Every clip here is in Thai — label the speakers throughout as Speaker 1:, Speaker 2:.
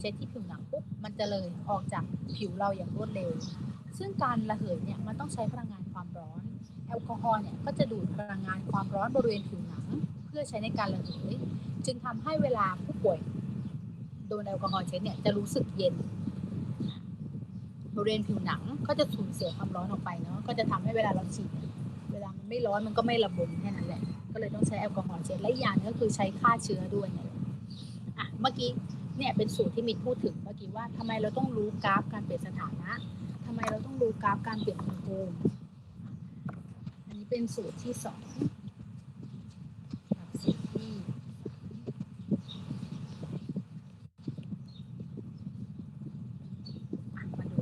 Speaker 1: เช็ดที่ผิวหนังปุ๊บมันจะเลยออกจากผิวเราอย่างรวดเร็ว ซึ่งการระเหยเนี่ยมันต้องใช้พลังงานความร้อน แอลกอฮอล์เนี่ยก็จะดูดพลังงานความร้อนบริเวณผิวหนัง เพื่อใช้ในการระเหย จึงทำให้เวลาผู้ป่วยโดนแอลกอฮอล์เช็ดเนี่ยจะรู้สึกเย็นบริเวณผิวหนังก็จะสูญเสียความร้อนออกไปเนาะก็จะทำให้เวลาเราฉีดเวลามันไม่ร้อนมันก็ไม่ระบมแค่นั้นแหละก็เลยต้องใช้แอลกอฮอล์เช็ดและอย่างก็คือใช้ฆ่าเชื้อด้วยเนี่ยอะเมื่อกี้ เนี่ยเป็นสูตรที่มิดพูดถึงเมื่อกี้ว่าทำไมเราต้องรู้กราฟการเปลี่ยนสถานะทำไมเราต้องรู้กราฟการเปลี่ยนอุณหภูมิอันนี้เป็นสูตรที่สองสูตรที่อะมาดู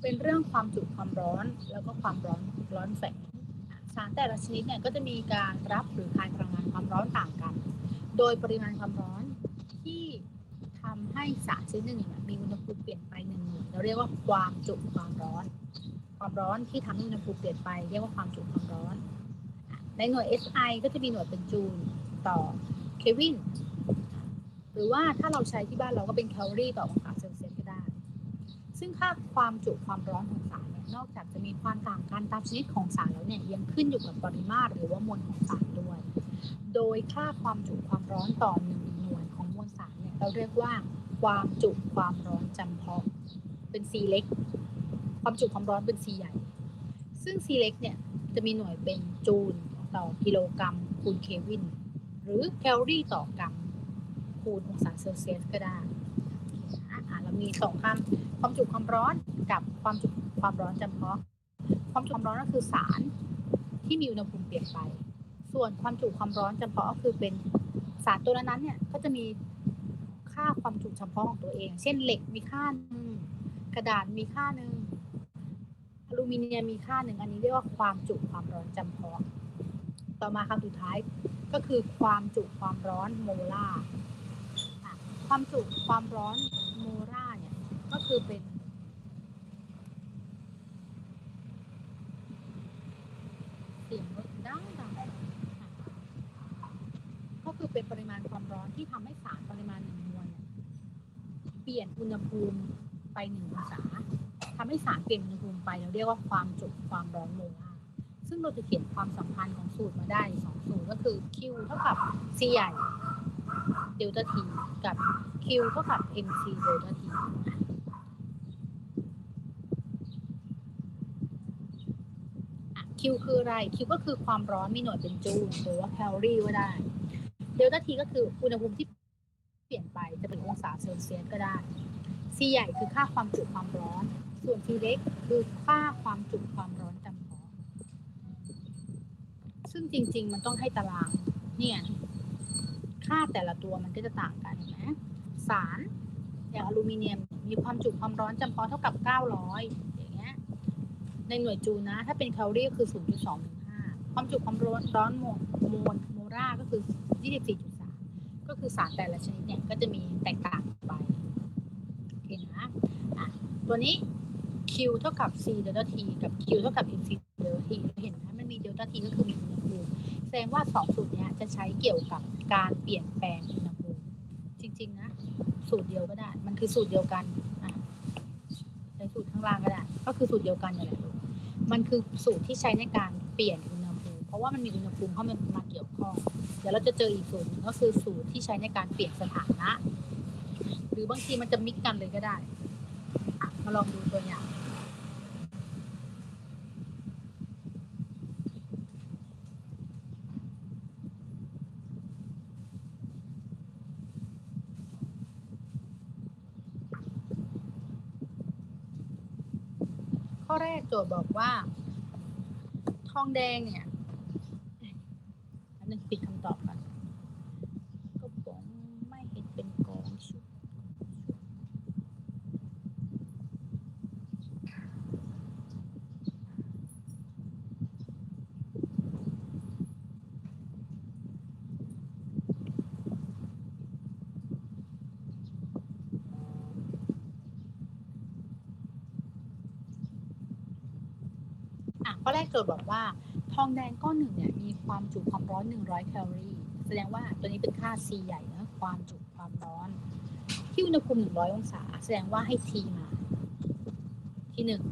Speaker 1: เป็นเรื่องความจุความร้อนแล้วก็ความร้อนร้อนแฝงสารแต่ละชนิดเนี่ยก็จะมีการรับหรือคายพลังงานความร้อนต่างกัน โดยปริมาณความร้อน ที่ทำให้สารชนิดหนึ่งมีอุณหภูมิเปลี่ยนไปหนึ่งหน่วยเราเรียกว่าความจุความร้อน ความร้อนที่ทำให้อุณหภูมิเปลี่ยนไป เรียกว่าความจุความร้อน ในหน่วย SI ก็จะมีหน่วยเป็นจูลต่อเควินหรือว่าถ้าเราใช้ที่บ้านเราก็เป็นแคลอรี่ต่อองศาเซลเซียสก็ได้ ซึ่งค่าความจุความร้อนของสารเนี่ยนอกจากจะมีความต่างกันตามชนิดของสารแล้วเนี่ยยังขึ้นอยู่กับปริมาตรหรือว่ามวลของสารด้วย โดยค่าความจุความร้อนต่อหนึ่ง เราเรียกว่าความจุความร้อนจำเพาะเป็น C เล็ก ความจุความร้อนเป็น C ใหญ่ ซึ่ง C เล็กเนี่ยจะมีหน่วยเป็นจูลต่อกิโลกรัมคูณเควิน หรือแคลอรี่ต่อกรัมคูณองศาเซลเซียสก็ได้อะอะเรามีสองคำความจุความร้อนกับความจุความร้อนจำเพาะ ความจุความร้อนก็คือสารที่มีอุณหภูมิเปลี่ยนไป ส่วนความจุความร้อนจำเพาะก็คือเป็นสารตัวนั้นเนี่ยก็จะมี ค่าความจุเฉพาะของตัวเอง เช่นเหล็กมีค่าหนึ่งกระดาษมีค่าหนึ่งอลูมิเนียมมีค่าหนึ่งอันนี้เรียกว่าความจุความร้อนจำเพาะ ต่อมาคำสุดท้ายก็คือความจุความร้อนโมลาร์ความจุความร้อนโมลาร์เนี่ยก็คือเป็นเสียงรถดังดังก็คือเป็นปริมาณความร้อนที่ทำให้สารปริมาณหนึ่ง เปลี่ยนอุณหภูมิไปหนึ่งองศาทำให้สารเปลี่ยนอุณหภูมิไปเราเรียกว่าความจุความร้อนโมลาซึ่งเราจะเขียนความสัมพันธ์ของสูตรมาได้สองสูตรก็คือ Q เท่ากับ C ใหญ่เดลต้า T กับ Q เท่ากับ MC เดลต้า T อะ Q คืออะไร Q ก็คือความร้อนมีหน่วยเป็นจูลหรือว่าแคลอรี่ก็ได้ เดลต้า T ก็คืออุณหภูมิที่เปลี่ยนไปจะ เป็นเซลเซียสก็ได้ C ใหญ่คือค่าความจุความร้อน ส่วน T เล็กคือค่าความจุความร้อนจำเพาะซึ่งจริง ๆ มันต้องให้ตาราง เนี่ย ค่าแต่ละตัวมันก็จะต่างกันเห็นไหมสารอย่างอลูมิเนียมมีความจุความร้อนจำเพาะเท่ากับ 900 อย่างเงี้ย ในหน่วยจูลนะ ถ้าเป็นแคลอรี่ก็คือ 0.25ความจุความร้อนร้อนโมโมลโมราก็คือ 24.3 ก็คือสารแต่ละชนิดเนี่ยก็จะมีแตกต่างไปโอเคนะอะ ตัวนี้ Q เท่ากับ C เดลต้า T กับ Q เท่ากับ MC เดลต้า T เห็นไหมมันมีเดลต้า T ก็คือมีอุณหภูมิแสดงว่าสองสูตรนี้จะใช้เกี่ยวกับการเปลี่ยนแปลงอุณหภูมิจริง ๆ นะ สูตรเดียวก็ได้ มันคือสูตรเดียวกันใช้สูตรข้างล่างก็ได้ ก็คือสูตรเดียวกันนี่แหละมันคือสูตรที่ใช้ในการเปลี่ยนอุณหภูมิเพราะว่ามันมีอุณหภูมิเข้ามามาเกี่ยวข้องเดี๋ยวเราจะเจออีกสูตรนึงก็คือสูตรที่ใช้ในการเปลี่ยนสถานะ หรือบางทีมันจะมิกกันเลยก็ได้ มาลองดูตัวอย่าง ข้อแรกโจทย์บอกว่า ทองแดงเนี่ยอันนึงปิดคำตอบก่อนก็บอกไม่เห็นเป็นกองชุดอะ ข้อแรกโจทย์บอกว่า ทองแดงก้อนหนึ่งเนี่ยมีความจุความร้อน 100 แคลอรี่ แสดงว่าตัวนี้เป็นค่า C ใหญ่นะความจุความร้อน ที่อุณหภูมิ 100 องศา แสดงว่าให้ T มา ที่หนึ่ง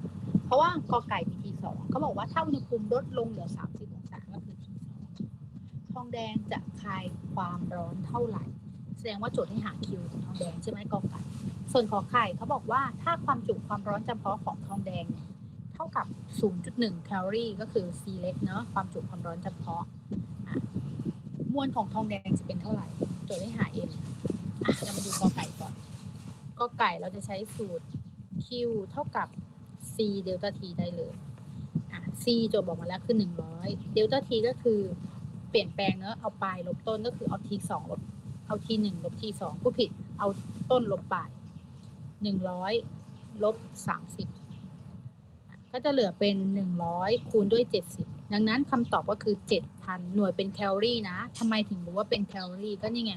Speaker 1: เพราะว่ากอไก่มี T สองเขาบอกว่าถ้าอุณหภูมิลดลงเหลือ 30 องศาก็คือ T สองทองแดงจะคายความร้อนเท่าไหร่ แสดงว่าโจทย์ให้หา Q ของทองแดงใช่ไหมกอไก่ส่วนขอไข่เขาบอกว่าถ้าความจุความร้อนจำเพาะของทองแดงเนี่ย 0.1 แคลอรี่ก็คือ C เล็กเนาะความจุความร้อนจำเพาะมวลของทองแดงจะเป็นเท่าไหร่โจทย์ให้หา M อะเรามาดูกอไก่ก่อนกอไก่เราจะใช้สูตร Q เท่ากับ C เดลต้า T ได้เลยอะ C โจทย์บอกมาแล้วคือ 100 เดลต้า T ก็คือเปลี่ยนแปลงเนอะเอาปลายลบต้นก็คือเอา T สองลบเอา T หนึ่งลบ T สองผู้ผิด เอาต้นลบปลายหนึ่งร้อยลบสามสิบ ก็จะเหลือเป็นหนึ่งร้อยคูณด้วยเจ็ดสิบดังนั้นคำตอบก็คือเจ็ดพันหน่วยเป็นแคลอรี่นะทำไมถึงรู้ว่าเป็นแคลอรี่ก็นี่ไง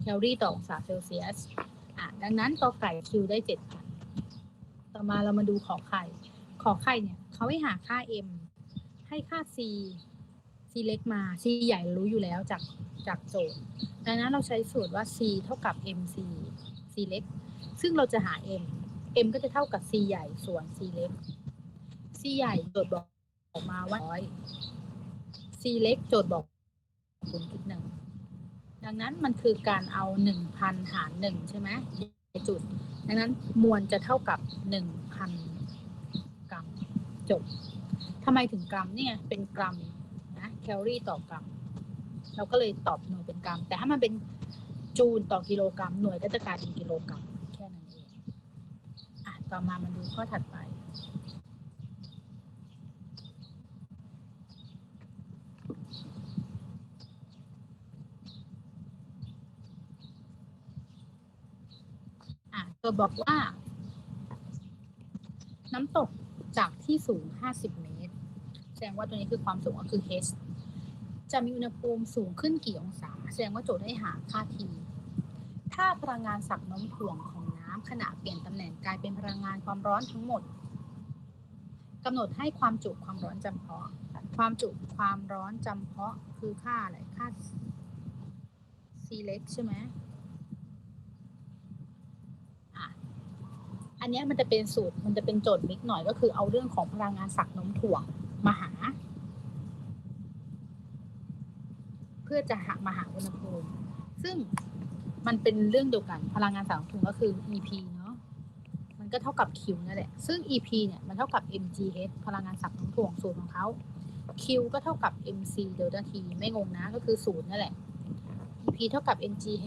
Speaker 1: แคลอรี่ต่อองศาเซลเซียสอะดังนั้นกอไก่คิวได้เจ็ดพันต่อมาเรามาดูขอไข่ ขอไข่เนี่ยเขาให้หาค่า m ให้ค่า c c เล็กมา c ใหญ่รู้อยู่แล้วจากจากโจทย์ ดังนั้นเราใช้สูตรว่า c เท่ากับ mc c เล็ก ซึ่งเราจะหา m m ก็จะเท่ากับ c ใหญ่ส่วน c เล็ก c ใหญ่โจทย์บอกออกมาว่าร้อย c เล็กโจทย์บอกศูนย์จุดหนึ่งดังนั้นมันคือการเอาหนึ่งพันหารหนึ่งใช่ไหมจุด ดังนั้นมวลจะเท่ากับหนึ่งพันกรัมจบทำไมถึงกรัมเนี่ยเป็นกรัมนะแคลอรี่ต่อกรัม เราก็เลยตอบหน่วยเป็นกรัม แต่ถ้ามันเป็นจูลต่อกิโลกรัม หน่วยก็จะกลายเป็นกิโลกรัม แค่นั้นเองอะต่อมามาดูข้อถัดไป อะตัวบอกว่า น้ำตกจากที่สูง 50 เมตร แสดงว่าตัวนี้คือความสูงก็คือ h จะมีอุณหภูมิสูงขึ้นกี่องศา แสดงว่าโจทย์ให้หาค่า t ถ้าพลังงานสักโน้มถ่วงของน้ำขณะเปลี่ยนตำแหน่งกลายเป็นพลังงานความร้อนทั้งหมดกำหนดให้ความจุความร้อนจำเพาะ ความจุความร้อนจำเพาะคือค่าอะไรค่า c เล็กใช่ไหมอะ อันนี้มันจะเป็นสูตรมันจะเป็นโจทย์มิกหน่อยก็คือเอาเรื่องของพลังงานสักน้มถ่วงมาหา เพื่อจะหามาหาอุณหภูมิซึ่งมันเป็นเรื่องเดียวกันพลังงานสังถุงก็คือ EP เนาะมันก็เท่ากับ Q นั่นแหละซึ่ง EP เนี่ยมันเท่ากับ mgh พลังงานสังถ่วงสูตรของเขา Q ก็เท่ากับ mc delta t ไม่งงนะก็คือศูนย์นั่นแหละ EP เท่ากับ mgh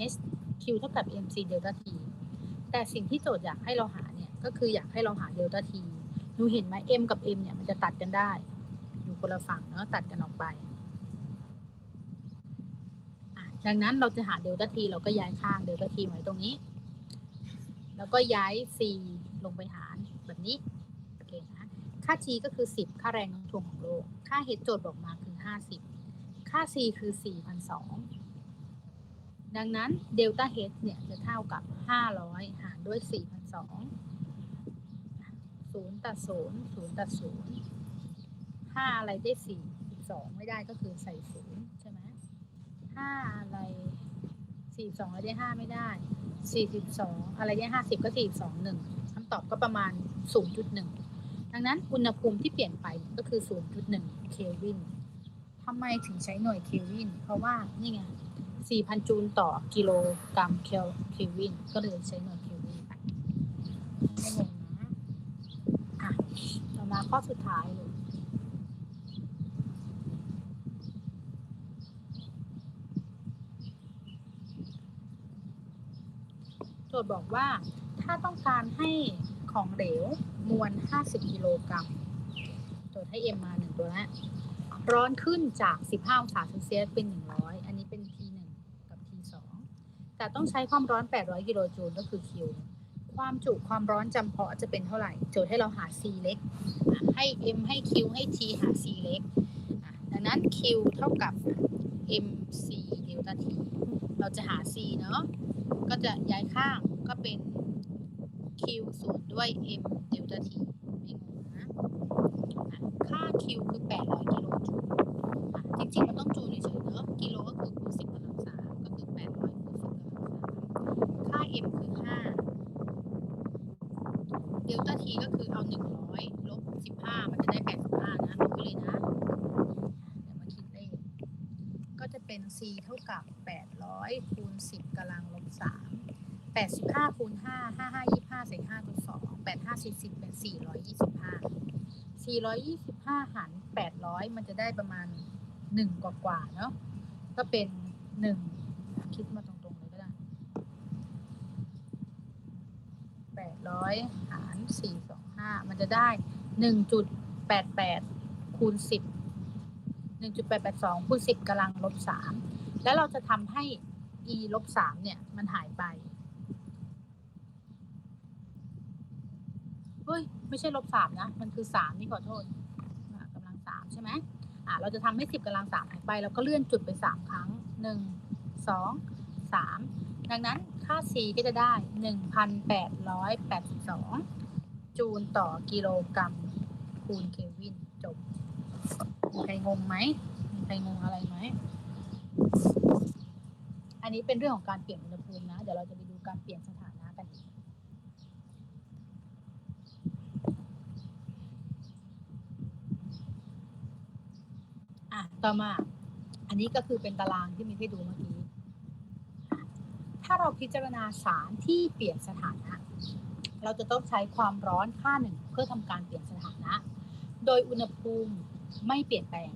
Speaker 1: Q เท่ากับ mc delta t แต่สิ่งที่โจทย์อยากให้เราหา ก็คืออยากให้เราหา delta t หนูเห็นไหม m กับ m เนี่ยมันจะตัดกันได้ อยู่คนละฝั่งเนาะตัดกันออกไปดังนั้นเราจะหาเดลต้าทีเราก็ย้ายข้างเดลต้าทีไว้ตรงนี้ แล้วก็ย้าย c ลงไปหารแบบนี้โอเคนะค่า g ก็คือ 10 ค่าแรงโน้มถ่วงของโลก ค่า h โจทย์บอกมาคือ 50 ค่า c คือ 4,200 ดังนั้นเดลต้า h เนี่ยจะเท่ากับ 500 หารด้วย 4,200 0ตัด0 0ตัด0 5อะไรได้4 12ไม่ได้ก็คือใส่0ใช่ไหมห้าอะไรสี่สองอะไรได้ห้าไม่ได้สี่สิบสองอะไรได้ห้าสิบก็สี่สองหนึ่งคำตอบก็ประมาณศูนย์จุดหนึ่งดังนั้นอุณหภูมิที่เปลี่ยนไปก็คือศูนย์จุดหนึ่งเคลวินทำไมถึงใช้หน่วยเคลวิน เพราะว่านี่ไงสี่พันจูลต่อกิโลกรัมเคลเคลวิน ก็เลยใช้หน่วยเคลวินไปไม่งงนะอะต่อมา ข้อสุดท้ายเลยโจทย์บอกว่าถ้าต้องการให้ของเหลวมวล 50 กิโลกรัมโจทย์ให้ m มา1ตัวแล้วร้อนขึ้นจาก 15 องศาเซลเซียสเป็น 100 อันนี้เป็น T1 กับ T2 แต่ต้องใช้ความร้อน 800 กิโลจูลก็คือ Q ความจุความร้อนจำเพาะจะเป็นเท่าไหร่ โจทย์ให้เราหา C เล็ก ให้ M ให้ Q ให้ T หา C เล็กดังนั้น Q เท่ากับ MC เดลต้า T เราจะหา C เนาะก็จะย้ายข้างก็เป็น Q ส่วนด้วย M เดลต้า T ไม่งงนะค่า Q คือ 800กิโลจูลจริงๆมันต้องจูลเฉยๆเนอะกิโลก็คือคูณ10กำลังสามก็คือ 800คูณ10กำลังสามค่า M คือห้าเดลต้าทีก็คือเอาหนึ่งร้อยลบสิบห้ามันจะได้แปดสิบห้านะลบไปเลยนะ เดี๋ยวมาคิดเลข ก็จะเป็น c เท่ากับ้อยคูณสิบกำลังลบสามแปดสิบห้าคูณห้าห้าห้ายี่ห้าเศษห้าตัวสองแปดห้าสี่สิบเป็นสี่ร้อยยี่สิบห้าสี่ร้อยยี่สิบห้าหารแปดร้อยมันจะได้ประมาณหนึ่งกว่ากว่าเนาะก็เป็นหนึ่งคิดมาตรงๆเลยก็ได้แปดร้อยหารสี่สองห้ามันจะได้หนึ่งจุดแปดแปดคูณสิบหนึ่งจุดแปดแปดสองคูณสิบกำลังลบสามแล้วเราจะทำให้ e ลบ3เนี่ย มันหายไป เฮ้ย ไม่ใช่ลบ3นะ มันคือ3นี่ขอโทษอะกำลัง3ใช่ไหมอะเราจะทำให้10กำลัง3หายไปแล้วก็เลื่อนจุดไป3ครั้ง1 2 3ดังนั้นค่า c ก็จะได้1,882จูลต่อกิโลกรัมคูณเควินจบมีใครงงไหมมีใครงงอะไรไหม อันนี้เป็นเรื่องของการเปลี่ยนอุณหภูมินะ เดี๋ยวเราจะไปดูการเปลี่ยนสถานะกันอีกอะต่อมา อันนี้ก็คือเป็นตารางที่มีให้ดูเมื่อกี้ ถ้าเราพิจารณาสารที่เปลี่ยนสถานะ เราจะต้องใช้ความร้อนค่าหนึ่งเพื่อทำการเปลี่ยนสถานะ โดยอุณหภูมิไม่เปลี่ยนแปลง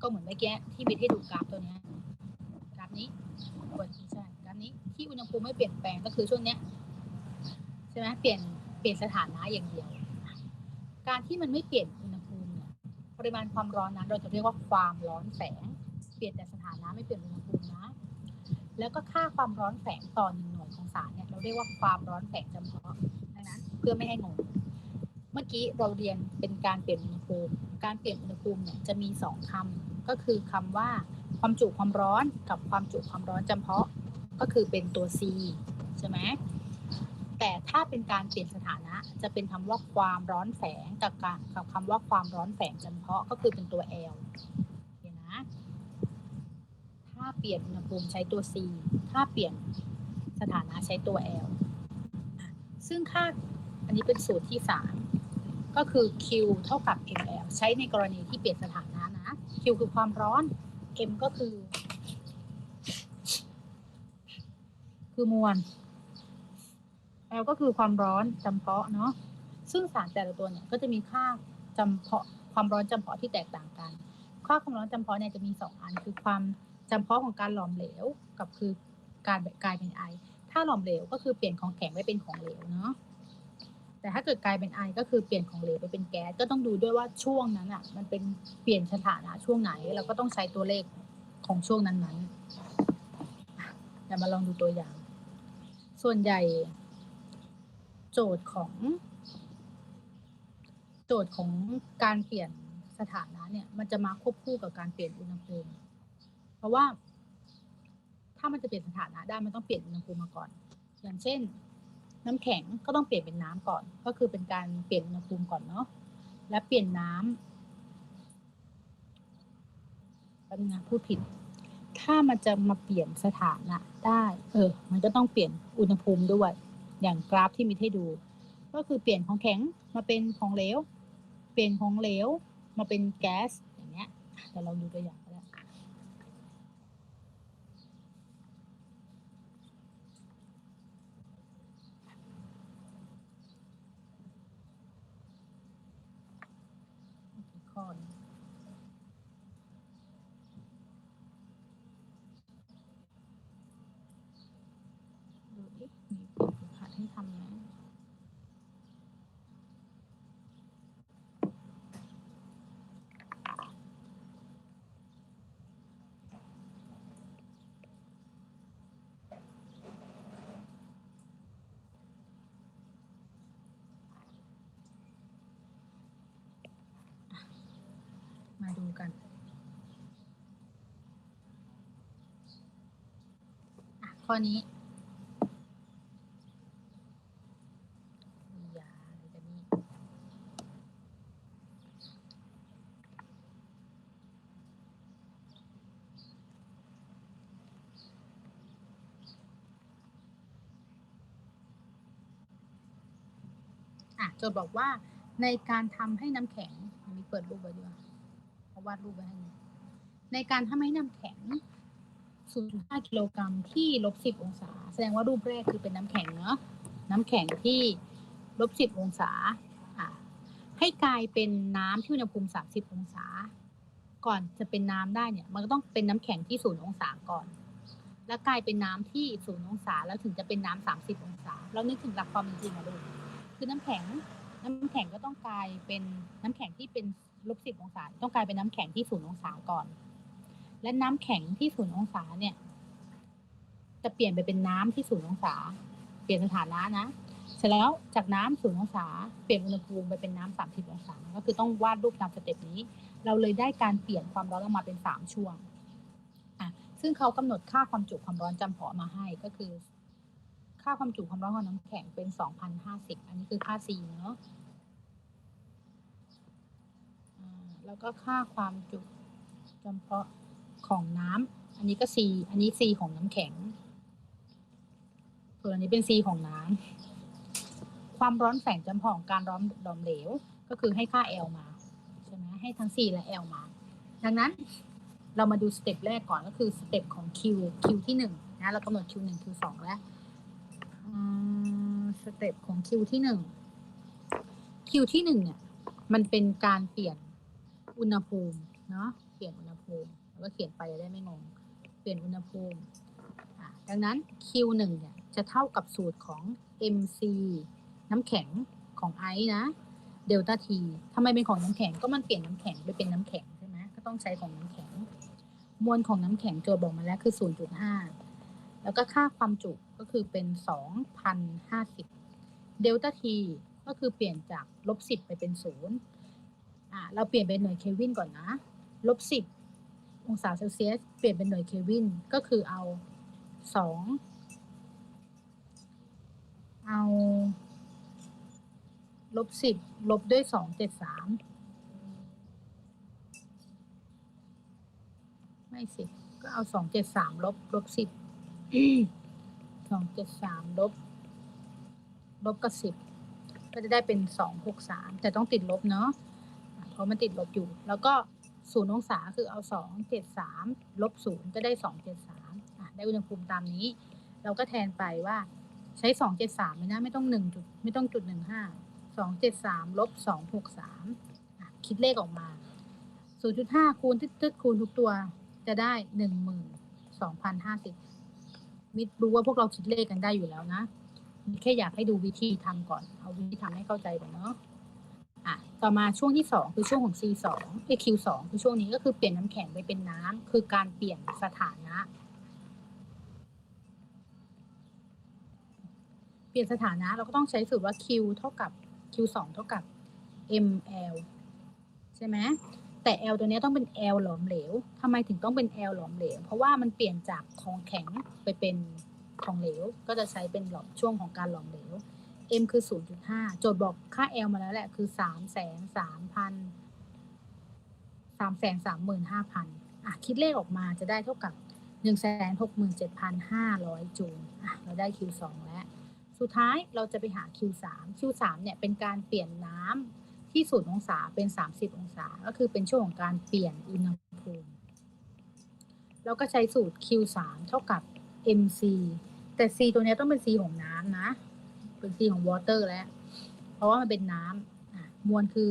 Speaker 1: ก็เหมือนเมื่อกี้ที่บิดให้ดูกราฟตัวนี้กราฟนี้ โอ้ยไม่ใช่กาฟนี้ที่อุณหภูมิไม่เปลี่ยนแปลงก็คือช่วงเนี้ยใช่ไหมเปลี่ยนเปลี่ยนสถานะอย่างเดียว การที่มันไม่เปลี่ยนอุณหภูมิเนี่ยปริมาณความร้อนนั้น เราจะเรียกว่าความร้อนแฝงเปลี่ยนแต่สถานะไม่เปลี่ยนอุณหภูมินะ แล้วก็ค่าความร้อนแฝงต่อหนึ่งหน่วยของสารเนี่ยเราเรียกว่าความร้อนแฝงจำเพาะดังนั้นเพื่อไม่ให้งงเมื่อกี้เราเรียนเป็นการเปลี่ยนอุณหภูมิ การเปลี่ยนอุณหภูมิเนี่ยจะมีสองคำก็คือคำว่า ความจุความร้อนกับความจุความร้อนจำเพาะก็คือเป็นตัว C ใช่ไหมแต่ถ้าเป็นการเปลี่ยนสถานะจะเป็นคำว่าความร้อนแฝงกับการกับคำว่าความร้อนแฝงจำเพาะก็คือเป็นตัว L โอเคนะ ถ้าเปลี่ยนอุณหภูมิใช้ตัว C ถ้าเปลี่ยนสถานะใช้ตัว L ซึ่งค่าอันนี้เป็นสูตรที่ 3 ก็คือ Q เท่ากับ ml ใช้ในกรณีที่เปลี่ยนสถานะนะ Q คือความร้อน M ก็คือ คือมวล L ก็คือความร้อนจำเพาะเนาะซึ่งสารแต่ละตัวเนี่ยก็จะมีค่าจำเพาะความร้อนจำเพาะที่แตกต่างกัน ค่าความร้อนจำเพาะเนี่ยจะมีสองอัน คือความจำเพาะของการหลอมเหลวกับคือการกลายเป็นไอ ถ้าหลอมเหลวก็คือเปลี่ยนของแข็งไปเป็นของเหลวเนาะ แต่ถ้าเกิดกลายเป็นไอก็คือเปลี่ยนของเหลวไปเป็นแก๊สก็ต้องดูด้วยว่าช่วงนั้นอะ มันเป็นเปลี่ยนสถานะช่วงไหนเราก็ต้องใช้ตัวเลขของช่วงนั้นๆอะเดี๋ยวมาลองดูตัวอย่าง ส่วนใหญ่ โจทย์ของ โจทย์ของการเปลี่ยนสถานะเนี่ย มันจะมาควบคู่กับการเปลี่ยนอุณหภูมิเพราะว่า ถ้ามันจะเปลี่ยนสถานะได้มันต้องเปลี่ยนอุณหภูมิมาก่อน อย่างเช่น น้ำแข็งก็ต้องเปลี่ยนเป็นน้ำก่อน ก็คือเป็นการเปลี่ยนอุณหภูมิก่อนเนาะและเปลี่ยนน้ำแป๊บนึงนะพูดผิด ถ้ามันจะมาเปลี่ยนสถานะได้ เออ มันก็ต้องเปลี่ยนอุณหภูมิด้วย อย่างกราฟที่มีให้ดู ก็คือเปลี่ยนของแข็งมาเป็นของเหลว เปลี่ยนของเหลวมาเป็นแก๊สอย่างเงี้ยเดี๋ยวเราดูตัวอย่าง มาดูกันข้อนี้จทย์บอกว่าในการทำให้น้ำแข็งมีเปิดรูปไว้ด้วย เอาวาดรูปไว้ให้ดูในการทำให้น้ำแข็ง 0.5 กิโลกรัมที่ลบ 10 องศา แสดงว่ารูปแรกคือเป็นน้ำแข็งเนาะน้ำแข็งที่ลบ 10 องศาให้กลายเป็นน้ำที่อุณหภูมิ 30 องศา ก่อนจะเป็นน้ำได้เนี่ย มันก็ต้องเป็นน้ำแข็งที่0องศาก่อน แล้วกลายเป็นน้ำที่0องศา แล้วถึงจะเป็นน้ำ30 องศา เรานึกถึงหลักความเป็นจริงอะลูกคือน้ำแข็งน้ำแข็งก็ต้องกลายเป็นน้ำแข็งที่เป็น ลบ10องศาต้องกลายเป็นน้ำแข็งที่0องศาก่อน และน้ำแข็งที่0องศาเนี่ย จะเปลี่ยนไปเป็นน้ำที่0องศา เปลี่ยนสถานะนะเสร็จแล้วจากน้ำ0องศาเปลี่ยนอุณหภูมิไปเป็นน้ำ30องศาก็คือต้องวาดรูปตามสเต็ปนี้ เราเลยได้การเปลี่ยนความร้อนออกมาเป็น3ช่วงอะซึ่งเขากำหนดค่าความจุความร้อนจำเพาะมาให้ก็คือ ค่าความจุความร้อนของน้ำแข็งเป็น2,050อันนี้คือค่า C เนาะอ่า แล้วก็ค่าความจุจำเพาะของน้ำอันนี้ก็ C อันนี้ C ของน้ำแข็ง ส่วนอันนี้เป็น C ของน้ำความร้อนแฝงจำเพาะของการร้อนหลอมเหลว ก็คือให้ค่า L มาใช่ไหมให้ทั้ง C และ L มา ดังนั้นเรามาดูสเต็ปแรกก่อนก็คือสเต็ปของ Q Q ที่หนึ่งนะเรากำหนด Q หนึ่ง Q สองแล้วสเต็ปของคิวที่หนึ่งคิวที่หนึ่งเนี่ย มันเป็นการเปลี่ยน อุณหภูมิเนาะเปลี่ยนอุณหภูมิแล้วก็เขียนไปจะได้ไม่งงเปลี่ยนอุณหภูมิดังนั้น Q1 เนี่ยจะเท่ากับสูตรของ MC น้ำแข็งของไอซ์นะเดลต้าทีทำไมเป็นของน้ำแข็งก็มันเปลี่ยนน้ำแข็งไปเป็นน้ำแข็งใช่ไหมก็ต้องใช้ของน้ำแข็ง มวลของน้ำแข็งโจทย์บอกมาแล้วคือ 0.5 แล้วก็ค่าความจุก็คือเป็น 2,050 เดลต้าทีก็คือเปลี่ยนจากลบ10 ไปเป็น 0 อ่าเราเปลี่ยนเป็นหน่วยเคลวินก่อนนะลบ10องศาเซลเซียสเปลี่ยนเป็นหน่วยเคลวินก็คือเอา2เอาลบ10ลบด้วย273ไม่สิก็เอา273ลบลบ10สองเจ็ดสามลบ ลบกับสิบก็จะได้เป็นสองหกสามแต่ต้องติดลบเนาะ ราะมันติดลบอยู่ แล้วก็ศูนย์องศาคือเอาสองเจ็ดสามลบศูนย์ก็ได้สองเจ็ดสามได้อุณหภูมิตามนี้ เราก็แทนไปว่าใช้สองเจ็ดสามไม่นะไม่ต้องหนึ่งจุดไม่ต้องจุดหนึ่งห้าสองเจ็ดสามลบสองหกสามคิดเลขออกมาศูนย์จุดห้าคูณตึ๊ดคูณทุกตัวจะได้หนึ่งหมื่นสองพันห้าสิบมิดรู้ว่าพวกเราคิดเลขกันได้อยู่แล้วนะแค่อยากให้ดูวิธีทำก่อน เอาวิธีทำให้เข้าใจก่อนเนาะ อะต่อมาช่วงที่สองคือช่วงของ C สองไอ Q สองคือช่วงนี้ก็คือเปลี่ยนน้ำแข็งไปเป็นน้ำคือการเปลี่ยนสถานะ เปลี่ยนสถานะเราก็ต้องใช้สูตรว่า Q เท่ากับ Q สองเท่ากับ ml ใช่ไหมแต่ L ตัวนี้ต้องเป็น L หลอมเหลวทำไมถึงต้องเป็น L หลอมเหลว เพราะว่ามันเปลี่ยนจากของแข็งไปเป็นของเหลว ก็จะใช้เป็นหลอมช่วงของการหลอมเหลว M คือ 0.5 โจทย์บอกค่า L มาแล้วแหละ คือ 3 3 0 0 0 3 3 5 0 0 0อะคิดเลขออกมาจะได้เท่ากับ 167,500 จูลอะเราได้ Q2 แล้ว สุดท้ายเราจะไปหา Q3 Q3 เนี่ยเป็นการเปลี่ยนน้ำที่ศูนองศาเป็น 30 องศา ก็คือเป็นช่วงของการเปลี่ยนอุณหภูมิแล้วก็ใช้สูตร Q3 เท่ากับ MC แต่ C ตัวเนี้ยต้องเป็น C ของน้ำนะ เป็น C ของ water แล้ว เพราะว่ามันเป็นน้ำมวลคือ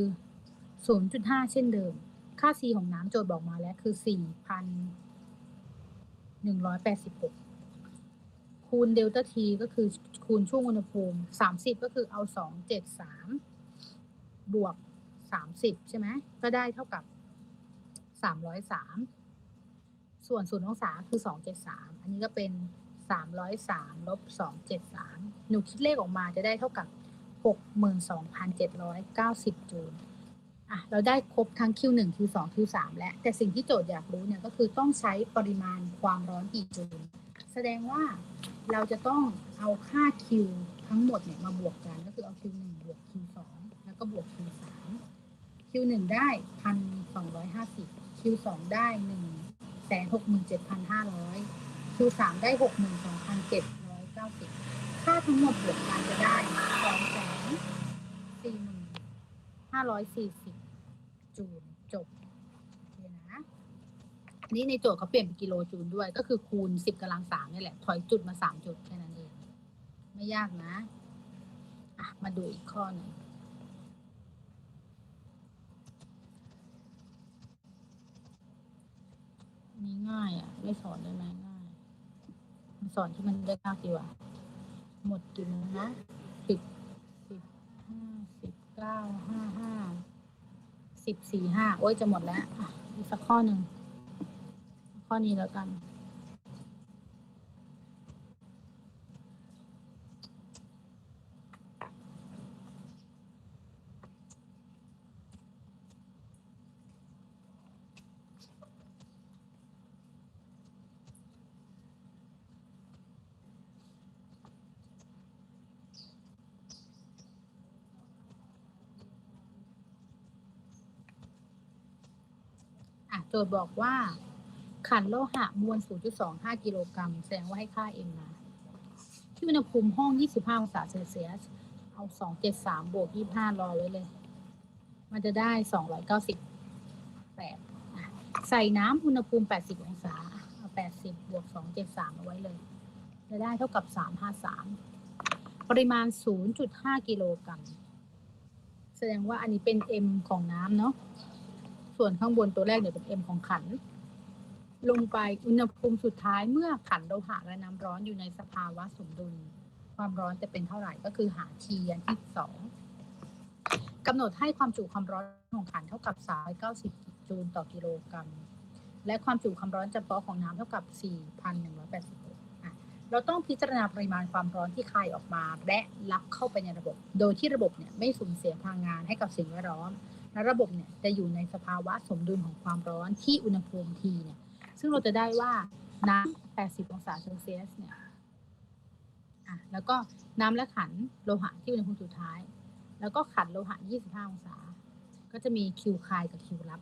Speaker 1: 0.5 เช่นเดิม ค่า C ของน้ำโจทย์บอกมาแล้วคือ 4,186 คูณเดลต้า T ก็คือคูณช่วงอุณหภูมิ 30 ก็คือเอา 273 บวกสามสิบใช่ไหม ก็ได้เท่ากับสามร้อยสามส่วนศูนย์องศาคือสองเจ็ดสามอันนี้ก็เป็น สามร้อยสามลบสองเจ็ดสามหนูคิดเลขออกมาจะได้เท่ากับหกหมื่นสองพันเจ็ดร้อยเก้าสิบจูลอะเราได้ครบทั้ง Q1 Q2 Q3 แล้ว แต่สิ่งที่โจทย์อยากรู้เนี่ยก็คือต้องใช้ปริมาณความร้อนกี่จูลแสดงว่าเราจะต้องเอาค่า Q ทั้งหมดเนี่ยมาบวกกันก็คือเอา Q1 บวก Q2 แล้วก็บวก Q3 Q1 ได้พันสองร้อยห้าสิบ Q2 ได้หนึ่งแสนหกหมื่นเจ็ดพันห้าร้อย Q3 ได้หกหมื่นสองพันเจ็ดร้อยเก้าสิบค่าทั้งหมดบวกกันจะได้สองแสนสี่หมื่นห้าร้อยสี่สิบจูลจบเคนะอันนี้ในโจทย์เขาเปลี่ยนเป็นกิโลจูลด้วย ก็คือคูณสิบกำลังสามนี่แหละ ถอยจุดมาสามจุดแค่นั้นเอง ไม่ยากนะอะมาดูอีกข้อหนึ่งนี่ง่ายอะ ไม่สอนได้ไหม สอนที่มันได้มากดีกว่า หมดกี่โมงนะสิบสิบห้าสิบเก้าห้าห้าสิบสี่ห้าโอ้ยจะหมดแล้วอีกสักข้อหนึ่งข้อนี้แล้วกัน โจทย์บอกว่า ขันโลหะมวล 0.25 กิโลกรัมแสดงว่าให้ค่า m มาที่อุณหภูมิห้อง 25 องศาเซลเซียส เอา 273 บวก 25 รอไว้เลย มันจะได้ 298 ใส่น้ำอุณหภูมิ 80 องศา เอา 80 บวก 273 เอาไว้เลย จะได้เท่ากับ 353 ปริมาณ 0.5 กิโลกรัม แสดงว่าอันนี้เป็น m ของน้ำเนาะ ส่วนข้างบนตัวแรกเนี่ยเป็น m ของขัน ลงไปอุณหภูมิสุดท้ายเมื่อขันโลหะและน้ำร้อนอยู่ในสภาวะสมดุล ความร้อนจะเป็นเท่าไหร่ก็คือหา T อันที่สองกำหนดให้ความจุความร้อนของขันเท่ากับ 390 จูลต่อกิโลกรัม และความจุความร้อนจำเพาะของน้ำเท่ากับ 4,186อะเราต้องพิจารณาปริมาณความร้อนที่คายออกมา และรับเข้าไปในระบบ โดยที่ระบบเนี่ยไม่สูญเสียพลังงานให้กับสิ่งแวดล้อม และระบบเนี่ยจะอยู่ในสภาวะสมดุลของความร้อนที่อุณหภูมิ T เนี่ย ซึ่งเราจะได้ว่าน้ำ80 องศาเซลเซียสเนี่ยอะแล้วก็น้ำและขันโลหะที่อุณหภูมิสุดท้าย แล้วก็ขันโลหะ 25 องศา ก็จะมีคิวคายกับคิวรับ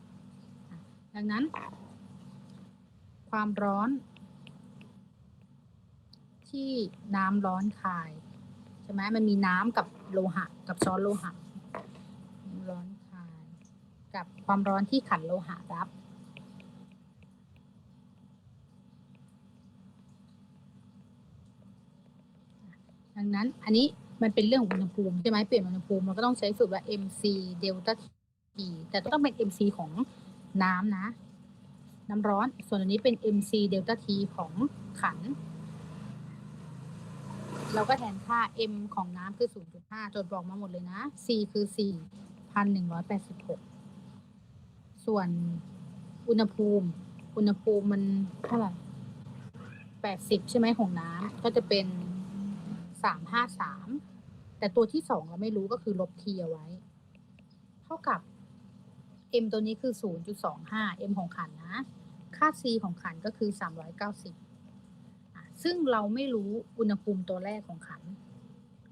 Speaker 1: ดังนั้น ความร้อนที่น้ำร้อนคาย ใช่ไหมมันมีน้ำกับโลหะ กับช้อนโลหะ ร้อน กับความร้อนที่ขันโลหะรับ ดังนั้นอันนี้มันเป็นเรื่องของอุณหภูมิใช่ไหมเปลี่ยนอุณหภูมิเราก็ต้องใช้สูตรว่า mc เดลต้า t แต่ต้องเป็น mc ของน้ำนะ น้ำร้อน ส่วนอันนี้เป็น mc เดลต้า t ของขัน เราก็แทนค่า m ของน้ำคือ 0.5โจทย์บอกมาหมดเลยนะ c คือ4,186 ส่วนอุณหภูมิ อุณหภูมิมันเท่าไหร่80ใช่ไหมของน้ำก็จะเป็นสามห้าสามแต่ตัวที่สองเราไม่รู้ก็คือลบทีเอาไว้ เท่ากับ m ตัวนี้คือศูนย์จุดสองห้า m ของขันนะ ค่า c ของขันก็คือสามร้อยเก้าสิบซึ่งเราไม่รู้อุณหภูมิตัวแรกของขัน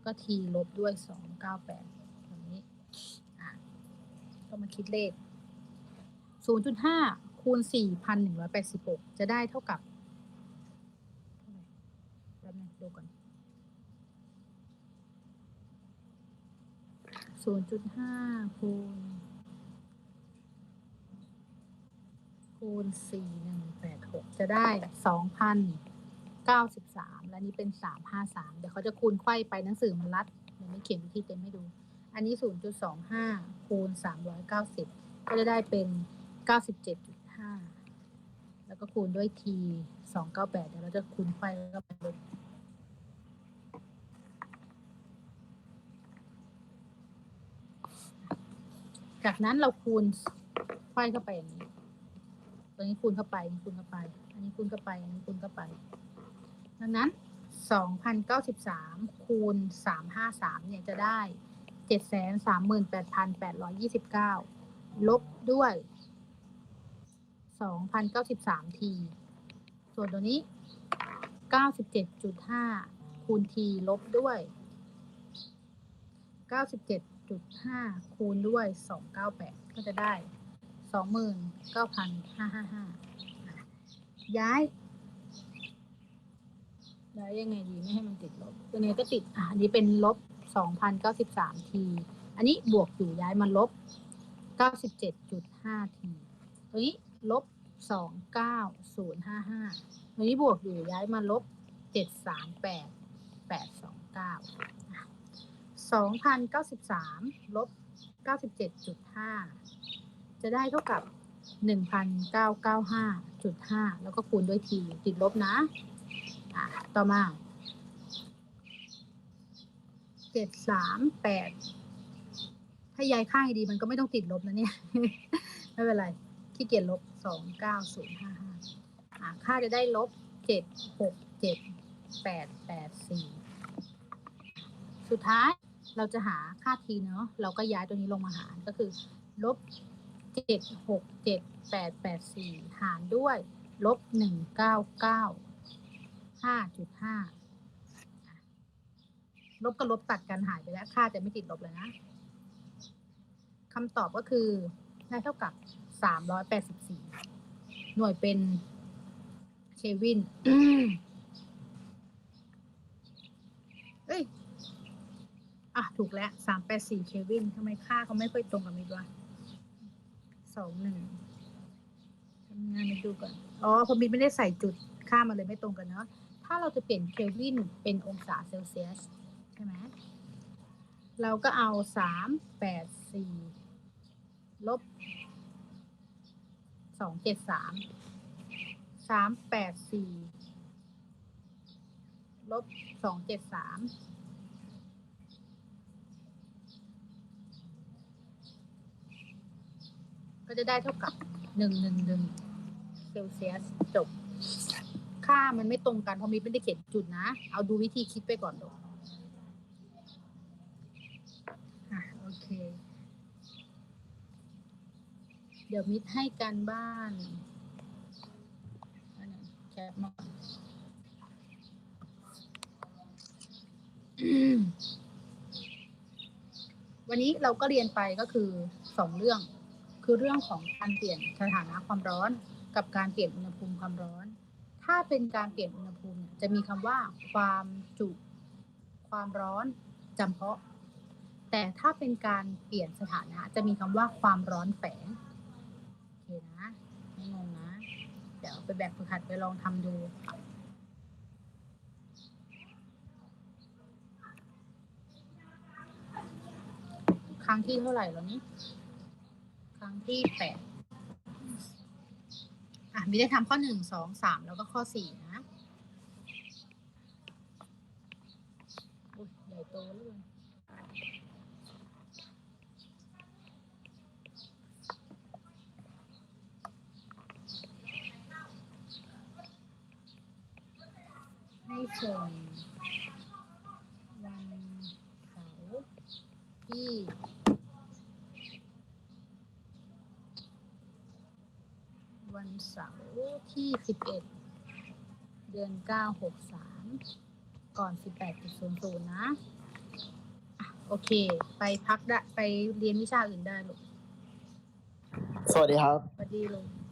Speaker 1: ก็ t ลบด้วยสองเก้าแปดแบบนี้ก็มาคิดเลข ศูนย์จุดห้าคูณสี่พันหนึ่งร้อยแปดสิบหกจะได้เท่ากับเท่าไหร่แป๊บนึงดูก่อนศูนย์จุดห้าคูณ คูณสี่หนึ่งแปดหกจะได้สองพันเก้าสิบสามและนี้เป็นสามห้าสามเดี๋ยวเขาจะคูณไขว้ไปหนังสือมันรัดเดี๋ยวไม่เขียนวิธีเต็มให้ดู อันนี้ศูนย์จุดสองห้าคูณสามร้อยเก้าสิบก็จะได้เป็น ก้าสิบเจ็ดจุดห้าแล้วก็คูณด้วย t สองเก้าแปดเดี๋ยวเราจะคูณไขว้แล้วก็ไปลบจากนั้นเราคูณไขว้เข้าไปอย่างนี้ ตัวนี้คูณเข้าไปนี้คูณเข้าไป อันนี้คูณเข้าไป อันนี้คูณเข้าไป ดังนั้น 2,093 คูณ 353 เนี่ยจะได้ 738,829 ลบด้วย 2,093ทีส่วนตัวนี้ 97.5 คูณทีลบด้วย 97.5 คูณด้วย 298 ก็จะได้ 29,555 ย้าย ย้ายยังไงดีไม่ให้มันติดลบ ตัวนี้ก็ติด อะอันนี้เป็นลบ 2,093ทีอันนี้บวกอยู่ย้ายมาลบ 97.5 ที ตัวนี้ลบ สองเก้าศูนย์ห้าห้าวันนี้บวกอยู่ย้ายมาลบเจ็ดสามแปดแปดสองเก้าสองพันเก้าสิบสามลบเก้าสิบเจ็ดจุดห้าจะได้เท่ากับหนึ่งพันเก้าเก้าห้าจุดห้าแล้วก็คูณด้วยทีติดลบนะอะต่อมาเจ็ดสามแปดถ้าย้ายข้างดีมันก็ไม่ต้องติดลบนะเนี่ย ไม่เป็นไรขี้เกียจลบ 29055อะค่าจะได้ลบ767 884สุดท้ายเราจะหาค่าทีเนาะเราก็ย้ายตัวนี้ลงมาหารก็คือ ลบเจ็ดหกเจ็ดแปดแปดสี่หารด้วย ลบหนึ่งเก้าเก้าห้าจุดห้าลบกับลบตัดกันหายไปแล้ว ค่าจะไม่ติดลบเลยนะคำตอบก็คือได้เท่ากับ สามร้อยแปดสิบสี่หน่วยเป็นเควิน เอ้ย อะ ถูกแล้วสามแปดสี่เควินทำไมค่าเขาไม่ค่อยตรงกับมิดวะสองหนึ่งทำงานมาดูก่อน อ๋อพอมินไม่ได้ใส่จุดค่ามันเลยไม่ตรงกันเนาะ ถ้าเราจะเปลี่ยนเคลวินเป็นองศาเซลเซียส ใช่ไหม เราก็เอาสามแปดสี่ลบ สองเจ็ดสามสามแปดสี่ลบสองเจ็ดสามก็จะได้เท่ากับหนึ่งหนึ่งหนึ่งเซลเซียสจบ ค่ามันไม่ตรงกันเพราะมิตรไม่ได้เขียนจุดนะ เอาดูวิธีคิดไปก่อนดูอะโอเค ดี๋ยวมิตรให้การบ้านแคปมาวันนี้เราก็เรียนไปก็คือสองเรื่อง คือเรื่องของการเปลี่ยนสถานะความร้อน กับการเปลี่ยนอุณหภูมิความร้อน ถ้าเป็นการเปลี่ยนอุณหภูมิจะมีคำว่าความจุความร้อนจำเพาะ แต่ถ้าเป็นการเปลี่ยนสถานะจะมีคำว่าความร้อนแฝง เคนะไม่งงนะ เดี๋ยวไปแบบฝึกหัดไปลองทำดูครั้งที่เท่าไหร่แล้วนี่ครั้งที่แปดอะมีได้ทำข้อหนึ่งสองสามแล้วก็ข้อสี่นะอุ๊ยใหญ่โตเลย ให้ส่งวันเสาร์ที่วันเสาร์ที่ 11 เดือน 9 63 ก่อน 18.00นะอะโอเค ไปพักได้ ไปเรียนวิชาอื่นได้ลูก
Speaker 2: สวัสดีครับ
Speaker 1: สวัสดีลูก